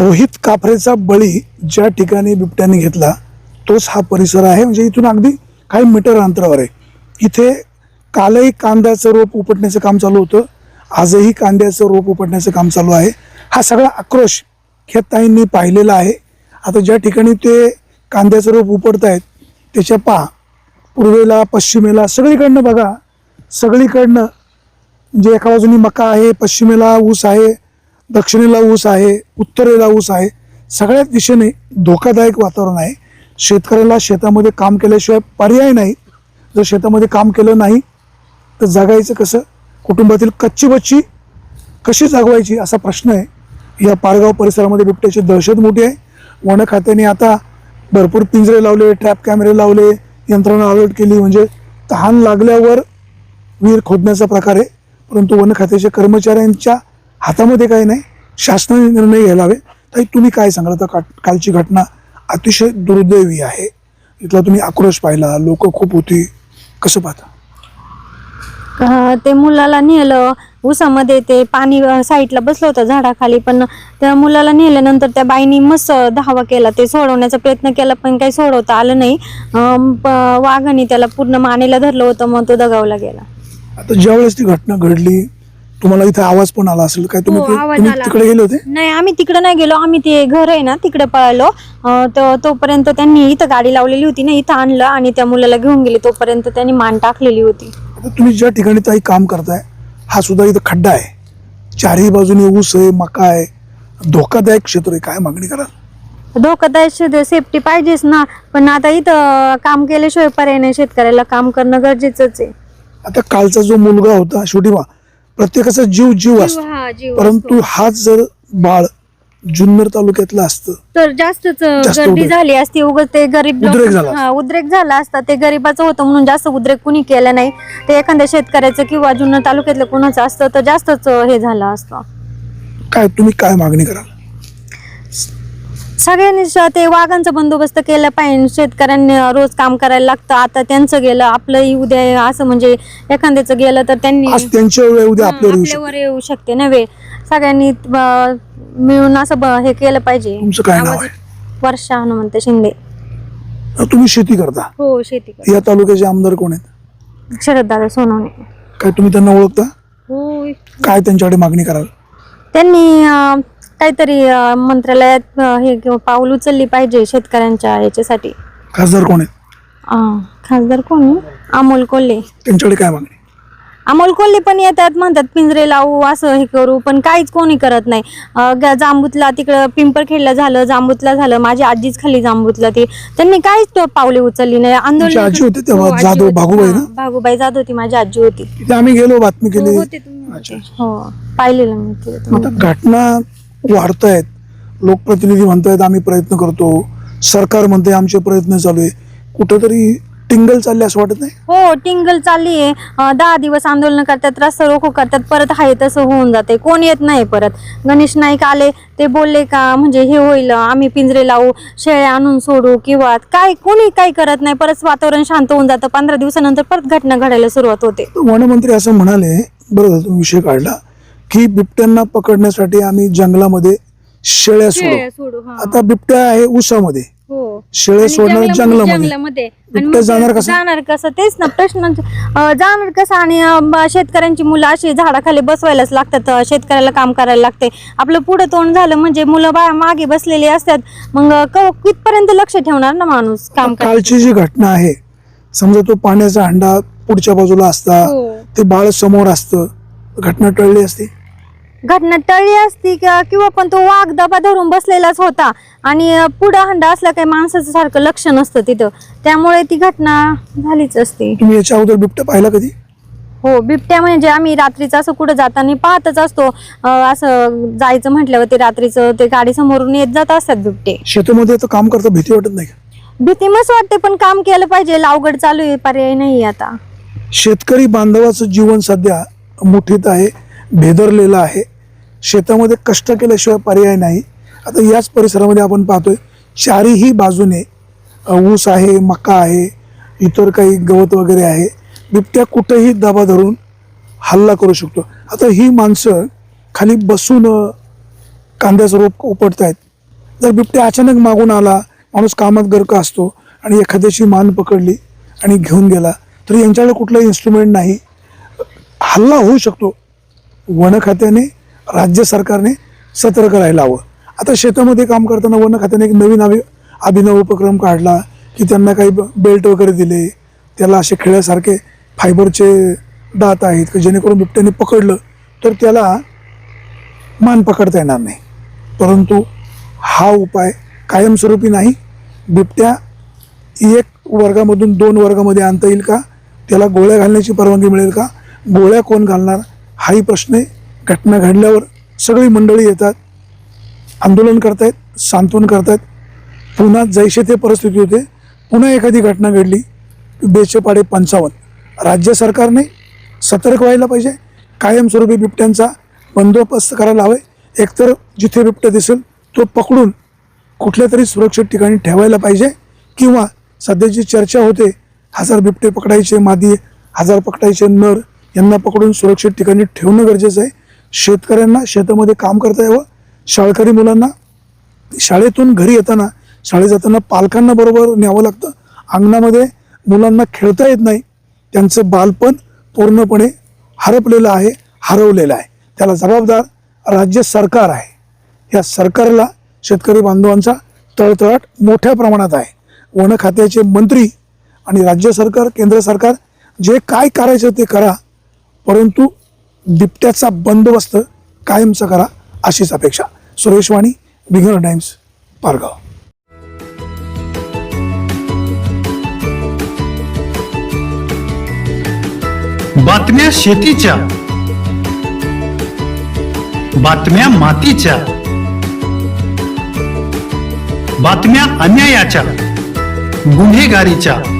रोहित काफरेचा बळी ज्या ठिकाणी बिबट्याने घेतला तोच हा परिसर आहे म्हणजे इथून अगदी काही मीटर अंतरावर आहे. इथे कालही कांद्याचं रोप उपटण्याचं काम चालू होतं आजही कांद्याचं रोप उपटण्याचं काम चालू आहे. हा सगळा आक्रोश ह्या ताईंनी पाहिलेला आहे. आता ज्या ठिकाणी ते कांद्याचं रोप उपटतायत त्याच्या पहा पूर्वेला पश्चिमेला सगळीकडनं बघा सगळीकडनं म्हणजे एका बाजूनी मका आहे पश्चिमेला ऊस आहे दक्षिणेला ऊस आहे उत्तरेला ऊस आहे सगळ्याच दिशेने धोकादायक वातावरण आहे. शेतकऱ्याला शेतामध्ये काम केल्याशिवाय पर्याय नाही. जर शेतामध्ये काम केलं नाही तर जगायचं कसं? कुटुंबातील कच्ची बच्ची कशी जागवायची असा प्रश्न आहे. या पारगाव परिसरामध्ये बिबट्याची दहशत मोठी आहे. वन खात्याने आता भरपूर पिंजरे लावले ट्रॅप कॅमेरे लावले यंत्रणा अलर्ट केली. म्हणजे तहान लागल्यावर विहीर खोदण्याचा प्रकार आहे. परंतु वन खात्याच्या कर्मचाऱ्यांच्या हातामध्ये काही नाही शासनाने निर्णय घ्यायला हवे ताई तुम्ही काय सांगाल? तर का- कालची घटना अतिशय दुर्दैवी आहे. इथला तुम्ही आक्रोश पाहिला लोक खूप होती. कसं पाहता? ते मुलाला नेलं उसामध्ये ते पाणी साईडला बसलं होतं झाडाखाली पण त्या मुलाला नेल्यानंतर त्या बाईनी मस्त धावा केला. ते सोडवण्याचा प्रयत्न केला पण काही सोडवता आलं नाही. वाघाने त्याला पूर्ण मानेला धरलं होतं मग तो दगावला गेला. आता ज्यावेळेस ती घटना घडली तुम्हाला इथे आवाज पण आला असेल. काय तुम्ही हो, ते- आवाज तुम्ही आला. तिकडे गेले होते? नाही आम्ही तिकडे नाही गेलो. आम्ही ते घर आहे ना तिकडे पळालो. अं, तो तोपर्यंत त्यांनी इथं गाडी लावलेली होती ना इथं आणलं आणि त्या मुलाला घेऊन गेले. तोपर्यंत त्यांनी मान टाकलेली होती. आता तुम्ही ज्या ठिकाणी ताई काम करताय हा सुद्धा इथं खड्डा आहे. चारही बाजूने ऊस आहे मका आहे. धोकादायक क्षेत्र आहे. काय मागणी कराल? धोकादायक सेफ्टी पाहिजेच ना. पण आता इथं काम केल्याशिवाय पर्याय नाही. शेतकऱ्याला काम करणं गरजेचंच आहे. आता कालचा जो मुलगा होता शेवटी वा प्रत्येकाचा जीव जीव असतो. हा, जीव परंतु हाच जर बाळ जुन्नर तालुक्यातलं असतं तर जास्तच जास्त गर्दी उद्रेक. झाली असती. उगाच ते गरीब लोक- उद्रेक झाला हा, उद्रेक झाला असता. ते गरीबाचं होतं म्हणून जास्त उद्रेक कुणी केलं नाही. ते एखाद्या शेतकऱ्याचं किंवा जुन्नर तालुक्यातलं कुणाचं असतं तर जास्तच हे झालं असतं. काय तुम्ही काय मागणी कराल? सगळ्यांनी ते वाघांचा बंदोबस्त केला पाहिजे शेतकऱ्यांनी रोज काम करायला लागतं. आता त्यांचं गेलं आपलंही उद्या असं म्हणजे एखाद्याचं गेलं तर त्यांनी आज त्यांच्या वेळ उद्या आपल्यावर येऊ आपल्यावर येऊ शकते ना वेळ सगळ्यांनी अं, मिळून असं ब- हे केलं पाहिजे. तुमचं काय नाव आवाज- वर्षा हनुमंत शिंदे. तुम्ही शेती करता? हो शेती या तालुक्याचे आमदार कोण आहेत? शरददादा सोनवणे. काय तुम्ही त्यांना ओळखता? हो काय त्यांच्याकडे मागणी कराल? त्यांनी अं, काहीतरी अं, मंत्रालयात अं, हे किंवा पाऊल उचलली पाहिजे शेतकऱ्यांच्या याच्यासाठी खासदार कोण आहेत अं, खासदार कोण? अमोल कोल्हे त्यांच्याकडे काय मागणी अमोल कोल्हे पण येतात म्हणतात पिंजरे लावू असं हे करू पण काहीच कोणी करत नाही अं, ग- जांबूतला तिकडं पिंपरखेडला झालं जांबूतला झालं माझी आजीच खाली जांबूतला ती त्यांनी काहीच तो पावले उचलली नाही तुमची आजी होती तेव्हा? हो, आजी जाधव, होती. भागूबाई ना? हा, भागूबाई जाधव होती माझी आजी होती तिथे आम्ही गेलो बातमी केली हो, होते. हो पाहिलेलं मी ते आता घटना वाढतायत. लोकप्रतिनिधी म्हणतायत आम्ही प्रयत्न करतो. सरकार म्हणते आमचे प्रयत्न चालू आहे. कुठंतरी टिंगल चालले असं वाटत नाही? हो टिंगल चालली आहे. दहा दिवस आंदोलन करतात रस्ता रोको करतात परत आहे तसं होऊन जाते कोण येत नाही परत. गणेश नाईक आले ते बोलले का म्हणजे हे होईल आम्ही पिंजरे लावू शेळ्या आणून सोडू किंवा काय कोणी काही करत नाही. परत वातावरण शांत होऊन जातं. पंधरा दिवसानंतर परत घटना घडायला सुरुवात होते. तर वनमंत्री असं म्हणाले बरं झालं तुम्ही विषय काढला. की बिबट्यांना पकडण्यासाठी आम्ही जंगलामध्ये शेळ्या सोडू. सोडू आता बिबट्या आहे उसामध्ये हो. शेळे सोडणार जंगलामध्ये जंगलामध्ये. आणि बिबट्या जाणार कसं? जाणार कसं? तेच ना प्रश्न अं, जाणार कसं? आणि अं, ब- शेतकऱ्यांची मुलं अशी झाडाखाली बसवायलाच लागतात अं, शेतकऱ्याला काम करायला लागते. आपलं पुढं तोंड झालं म्हणजे मुलं बा मागे बसलेली असतात. मग अं, क- कितपर्यंत लक्ष ठेवणार ना माणूस काम करायला कालची जी घटना आहे समजा तो पाण्याचा हंडा पुढच्या बाजूला असता हो. ते बाळ समोर असतं घटना टळली असती? घटना टळली असती का- किंवा पण तो वाघ दबा धरून बसलेलाच होता. आणि पुढं हंडा असला काही माणसाचं सारखं लक्ष नसतं तिथं. त्यामुळे ती घटना झालीच असती. तुम्ही याच्या अगोदर बिबट्या पाहिला कधी? हो बिबट्या म्हणजे आम्ही रात्रीचं असं कुठं जाताना पाहतच असतो. अं, असं जायचं म्हटल्यावर ते रात्रीचं ते गाडी समोरून येत जात असतात बिबटे. शेतामध्ये तर काम करता भीती वाटत नाही का? भीती मस्त वाटते पण काम केलं पाहिजे. अवघड चालू आहे पर्याय नाही आता. शेतकरी बांधवाचं जीवन सध्या मुठीत आहे. भेदरलेलं आहे. शेतामध्ये कष्ट केल्याशिवाय पर्याय नाही. आता याच परिसरामध्ये आपण पाहतोय चारीही बाजूने ऊस आहे मका आहे इतर काही गवत वगैरे आहे. बिबट्या कुठेही दबा धरून हल्ला करू शकतो. आता ही माणसं खाली बसून कांद्याचं रोप उपटत आहेत जर बिबट्या अचानक मागून आला माणूस कामात गर्क असतो आणि एखाद्याची मान पकडली आणि घेऊन गेला तर यांच्याकडे कुठलाही इन्स्ट्रुमेंट नाही. हल्ला होऊ शकतो. वन खात्याने राज्य सरकारने सतर्क राहायला हवं. आता शेतामध्ये काम करताना वन खात्याने एक नवीन अभि अभिनव उपक्रम काढला की त्यांना काही बेल्ट वगैरे दिले. त्याला असे खेळ्यासारखे फायबरचे दात आहेत की जेणेकरून बिबट्याने पकडलं तर त्याला मान पकडता येणार नाही. परंतु हा उपाय कायमस्वरूपी नाही. बिबट्या एक वर्गामधून दोन वर्गामध्ये आणता येईल का? त्याला गोळ्या घालण्याची परवानगी मिळेल का? गोळ्या कोण घालणार? हाही प्रश्न आहे. घटना घडल्यावर सगळी मंडळी येतात आंदोलन करतायत सांत्वन करतायत. पुन्हा जैसे ते परिस्थिती होते. पुन्हा एखादी घटना घडली बेचे पाडे पंचावन्न. राज्य सरकारने सतर्क व्हायला पाहिजे. कायमस्वरूपी बिबट्यांचा बंदोबस्त करायला हवे. एकतर जिथे बिबट्या दिसेल तो पकडून कुठल्या तरी सुरक्षित ठिकाणी ठेवायला पाहिजे. किंवा सध्याची चर्चा होते हजार बिबटे पकडायचे मादी हजार पकडायचे नर यांना पकडून सुरक्षित ठिकाणी ठेवणं गरजेचं आहे. शेतकऱ्यांना शेतामध्ये काम करता यावं. शाळकरी मुलांना शाळेतून घरी येताना शाळेत जाताना पालकांना बरोबर न्यावं लागतं. अंगणामध्ये मुलांना खेळता येत नाही. त्यांचं बालपण पूर्णपणे हरपलेलं आहे हरवलेलं आहे. त्याला जबाबदार राज्य सरकार आहे. या सरकारला शेतकरी बांधवांचा तळतळाट मोठ्या प्रमाणात आहे. वन खात्याचे मंत्री आणि राज्य सरकार केंद्र सरकार जे काय करायचं ते करा. परंतु बिबट्याचा बंदोबस्त कायमचा करा अशीच अपेक्षा. सुरेश वाणी बिगर टाइम्स पारगाव. बातम्या शेतीच्या. बातम्या मातीच्या. बातम्या अन्यायाच्या. गुन्हेगारीच्या.